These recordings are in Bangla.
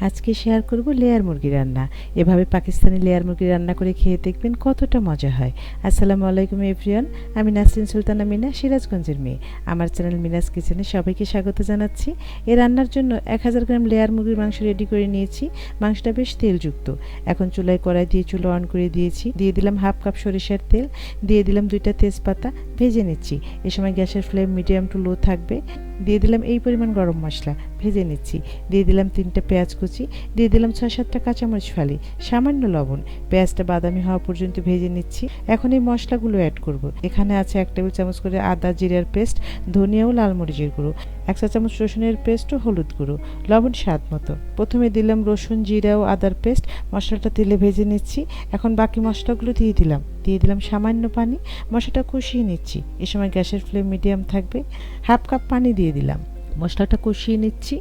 আজকে শেয়ার করব লেয়ার মুরগি রান্না। এভাবে পাকিস্তানি লেয়ার মুরগি রান্না করে খেয়ে দেখবেন কতটা মজা হয়। আসসালামু আলাইকুম এভরিওয়ান আমি নাসরিন সুলতানা মিনা, সিরাজগঞ্জের মেয়ে। আমার চ্যানেল মিনাস কিচেনে সবাইকে স্বাগত জানাচ্ছি। এ রান্নার জন্য এক হাজার গ্রাম লেয়ার মুরগির মাংস রেডি করে নিয়েছি। মাংসটা বেশ তেলযুক্ত। এখন চুলায় কড়াই দিয়ে চুলো অন করে দিয়েছি। দিয়ে দিলাম হাফ কাপ সরিষার তেল। দিয়ে দিলাম দুইটা তেজপাতা। ভেজে নিচ্ছি। এ সময় গ্যাসের ফ্লেম মিডিয়াম টু লো থাকবে। দিয়ে দিলাম এই পরিমাণ গরম মশলা, ভেজে নিচ্ছি। দিয়ে দিলাম তিনটে পেঁয়াজ কুচি, দিয়ে দিলাম ছয় সাতটা কাঁচামরিচ ফালি, সামান্য লবণ। পেঁয়াজটা বাদামি হওয়া পর্যন্ত ভেজে নিচ্ছি। এখন এই মশলাগুলো অ্যাড করব। এখানে আছে এক টেবিল চামচ করে আদা জিরার পেস্ট, ধনিয়া ও লাল মরিচের গুঁড়ো, এক চা চামচ রসুনের পেস্ট ও হলুদ গুঁড়ো, লবণ স্বাদ মতো। প্রথমে দিলাম রসুন, জিরা ও আদার পেস্ট, মশলাটা তেলে ভেজে নিচ্ছি। এখন বাকি মশলাগুলো দিয়ে দিলাম। দিয়ে দিলাম সামান্য পানি। মশলাটা কষিয়ে নিচ্ছি। এ সময় গ্যাসের ফ্লেম মিডিয়াম থাকবে। হাফ কাপ পানি দিয়ে দিলাম। মশলাটা কষিয়ে নিচ্ছি।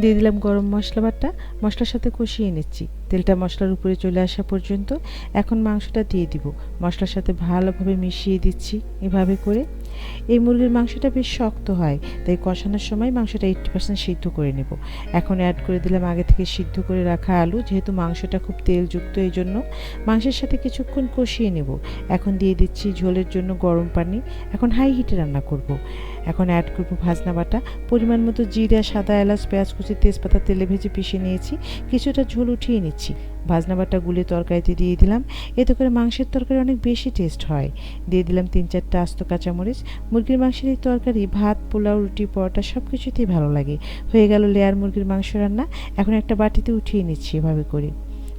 দিয়ে দিলাম গরম মশলা বাটা। মশলার সাথে কষিয়ে নিচ্ছি। তেলটা মশলার উপরে চলে আসা পর্যন্ত। এখন মাংসটা দিয়ে দিব। মশলার সাথে ভালোভাবে মিশিয়ে দিচ্ছি। এভাবে করে এই মুরগির মাংসটা বেশ শক্ত হয়, তাই কষানোর সময় মাংসটা এইটটি পার্সেন্ট সিদ্ধ করে নেব। এখন অ্যাড করে দিলাম আগে থেকে সিদ্ধ করে রাখা আলু, যেহেতু মাংসটা খুব তেলযুক্ত এই জন্য, মাংসের সাথে কিছুক্ষণ কষিয়ে নেব। এখন দিয়ে দিচ্ছি ঝোলের জন্য গরম পানি, এখন হাই হিটে রান্না করব। এখন অ্যাড করব ভাজনা বাটা, পরিমাণ মতো জিরা, সাদা এলাচ, পেঁয়াজ কুচি, তেজপাতা, তেলে ভেজে পিষে নিয়েছি, কিছুটা ঝোল উঠিয়ে নিচ্ছি। ভাজনা বাটা গুলে তরকারিতে দিয়ে দিলাম। এতে করে মাংসের তরকারি অনেক বেশি টেস্ট হয়। দিয়ে দিলাম তিন চারটা আস্ত কাঁচামরিচ। মুরগির মাংসের এই তরকারি, ভাত, পোলাও, রুটি, পরোটা সব কিছুতেই ভালো লাগে। হয়ে গেল লেয়ার মুরগির মাংস রান্না। এখন একটা বাটিতে উঠিয়ে নিচ্ছি এভাবে করে।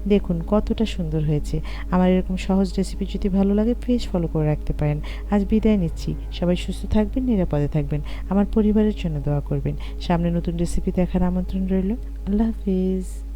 দেখুন কতটা সুন্দর হয়েছে। আমার এরকম সহজ রেসিপি যদি ভালো লাগে প্লিজ ফলো করে রাখতে পারেন। আজ বিদায় নিচ্ছি। সবাই সুস্থ থাকবেন, নিরাপদে থাকবেন। আমার পরিবারের জন্য দোয়া করবেন। সামনে নতুন রেসিপি দেখার আমন্ত্রণ রইল। আল্লাহ হাফিজ।